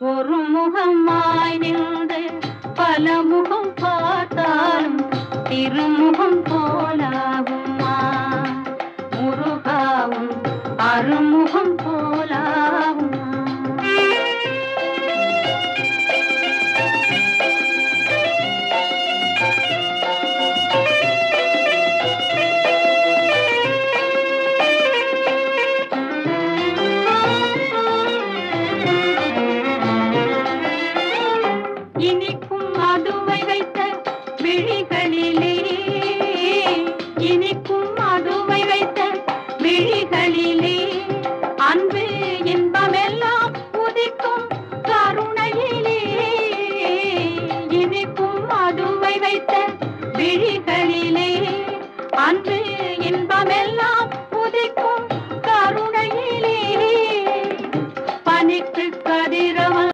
ஒரு முகமாய் நின்று பல முகம் பார்த்தாலும் திருமுகம் போலாகுமா? முருகாவும் அருமுகம் போ இனிக்கும் மதுவை வைத்த விழிகளிலே இனிக்கும் மதுவை வைத்த விழிகளிலே அன்பு இன்பமெல்லாம் உதிக்கும் கருணையிலே இனிக்கும் மதுவை வைத்த விழிகளிலே அன்பு இன்பமெல்லாம் உதிக்கும் கருணையிலே. பனிக்கு கதிரவன்